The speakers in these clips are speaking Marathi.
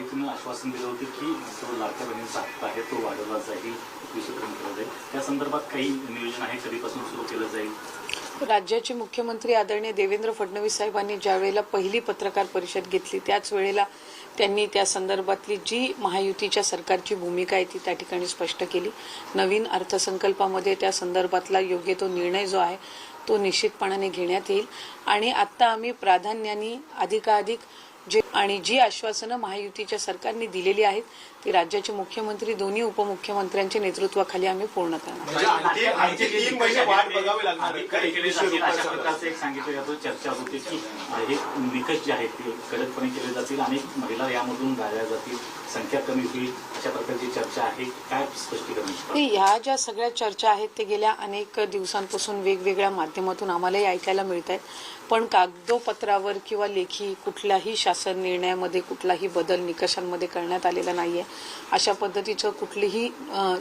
महायुतीनं आश्वासन दिलं होतं की जो लाडक्या बहिणींचा हक्क आहे तो वाढवला जाईल एकवीसपर्यंत केला जाईल त्या संदर्भात काही नियोजन आहे कधीपासून सुरू केलं जाईल? राज्याचे मुख्यमंत्री आदरणीय देवेंद्र फडणवीस साहेबांनी ज्या वेळेला पहिली पत्रकार परिषद घेतली त्याच वेळेला त्यांनी त्या संदर्भातली जी महायुतीच्या सरकारची भूमिका आहे ती त्या ठिकाणी स्पष्ट केली. नवीन अर्थसंकल्पामध्ये त्या संदर्भातला योग्य तो निर्णय जो आहे तो निश्चितपणाने घेण्यात येईल. आणि आत्ता आम्ही प्राधान्याने अधिकाधिक जे आणि जी आश्वासनं महायुतीच्या सरकारने दिलेली आहेत ती राज्याचे मुख्यमंत्री दोन्ही उपमुख्यमंत्र्यांच्या नेतृत्वाखाली आम्ही पूर्ण करणार. म्हणजे आणखी आणखी तीन महिने वाट बघावी लागणार आहे. का अधिकारी केले एकवीसशे जातील अशा रुपयाचं प्रकारचं एक सांगितलं जातं चर्चा होते की हे निकष जे आहेत ते कडकपणे केले जातील आणि महिला यामधून गाळल्या जातील संख्या कमी होईल अशा प्रकारची चर्चा आहे. काय स्पष्टीकरण नाही ह्या ज्या सगळ्या चर्चा आहेत ते गेल्या अनेक दिवसांपासून वेगवेगळ्या माध्यमातून आम्हालाही ऐकायला मिळत आहेत पण कागदोपत्रावर किंवा लेखी कुठल्याही शासन निर्णयामध्ये कुठलाही बदल निकषांमध्ये करण्यात आलेला नाही आहे अशा पद्धतीचं कुठलीही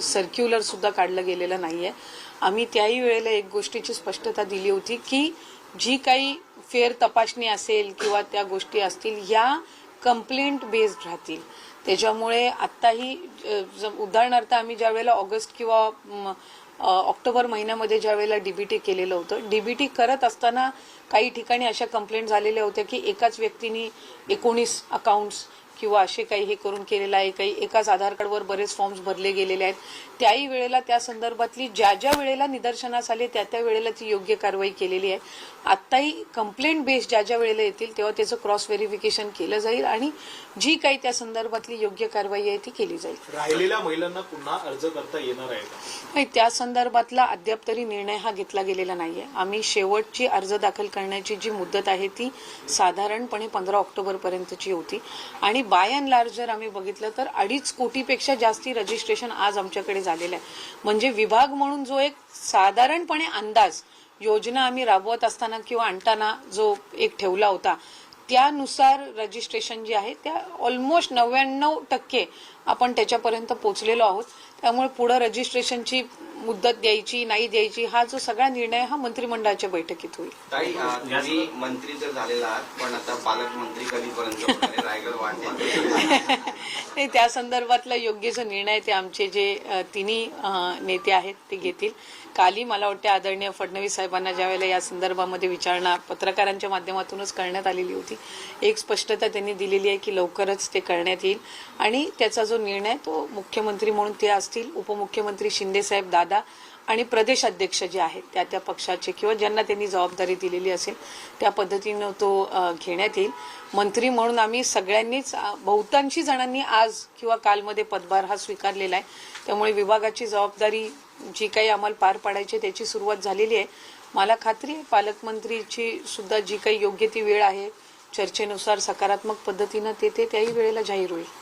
सर्क्युलरसुद्धा काढलं गेलेलं नाही आहे आम्ही त्याही वेळेला एक गोष्टीची स्पष्टता दिली होती की जी काही फेर तपासणी असेल किंवा त्या गोष्टी असतील ह्या कंप्लेंट बेस्ड राहतील. त्याच्यामुळे आत्ताही उदाहरणार्थ आम्ही ज्या वेळेला ऑगस्ट किंवा ऑक्टोबर महिन्यामध्ये ज्या वेळेला डीबीटी केलेलं होतं डीबीटी करत असताना काही ठिकाणी अशा कंप्लेंट झालेल्या होत्या की एकाच व्यक्तीने एकोणीस अकाउंट्स किंवा असे काही हे करून केलेलं आहे काही एकाच आधार कार्डवर बरेच फॉर्म्स भरले गेलेले आहेत. त्याही वेळेला त्या संदर्भातली ज्या ज्या वेळेला निदर्शनास आले त्या त्या वेळेला ती योग्य कारवाई केलेली आहे. आत्ताही कंप्लेंट बेस ज्या ज्या वेळेला येतील तेव्हा त्याचं क्रॉस व्हेरिफिकेशन केलं जाईल आणि जी काही त्या संदर्भातली योग्य कारवाई आहे ती केली जाईल. राहिलेल्या महिलांना पुन्हा अर्ज करता येणार आहे नाही त्या संदर्भातला अद्याप तरी निर्णय हा घेतला गेलेला नाहीये. आम्ही शेवटची अर्ज दाखल करण्याची जी मुदत आहे ती साधारणपणे पंधरा ऑक्टोबर पर्यंतची होती. आणि बाय अँड लार्ज जर आम्ही बघितलं तर अडीच कोटीपेक्षा जास्ती रजिस्ट्रेशन आज आमच्याकडे झालेलं आहे. म्हणजे विभाग म्हणून जो एक साधारणपणे अंदाज योजना आम्ही राबवत असताना किंवा आणताना जो एक ठेवला होता त्यानुसार रजिस्ट्रेशन जे आहे त्या ऑलमोस्ट नव्याण्णव टक्के आपण त्याच्यापर्यंत पोचलेलो आहोत. त्यामुळे पुढं रजिस्ट्रेशनची मुदत द्यायची नाही द्यायची हा जो सगळा निर्णय हा मंत्रिमंडळाच्या बैठकीत होईल. ताई अ, तुम्ही मंत्री तर झालेला आहात पण आता पालकमंत्री कधीपर्यंत? रायगड नाही त्या संदर्भातला योग्य जो निर्णय ते आमचे जे तिन्ही नेते आहेत ते घेतील. कालही मला वाटते आदरणीय फडणवीस साहेबांना ज्यावेळेला या संदर्भामध्ये विचारणा पत्रकारांच्या माध्यमातूनच करण्यात आलेली होती एक स्पष्टता त्यांनी दिलेली आहे की लवकरच ते करण्यात येईल. आणि त्याचा जो निर्णय तो मुख्यमंत्री म्हणून ते असतील उपमुख्यमंत्री शिंदे साहेब दादा आणि प्रदेश अध्यक्ष जे आहेत त्या त्या पक्षाचे किंवा ज्यांना त्यांनी जबाबदारी दिलेली असेल त्या पद्धतीनं तो घेण्यात येईल. मंत्री म्हणून आम्ही सगळ्यांनीच बहुतांशी जणांनी आज किंवा कालमध्ये पदभार हा स्वीकारलेला आहे. त्यामुळे विभागाची जबाबदारी जी काही आम्हाला पार पाडायची त्याची सुरुवात झालेली आहे. मला खात्री आहे पालकमंत्रीची सुद्धा जी काही योग्य ती वेळ आहे चर्चेनुसार सकारात्मक पद्धतीनं ते ते त्याही वेळेला जाहीर होईल.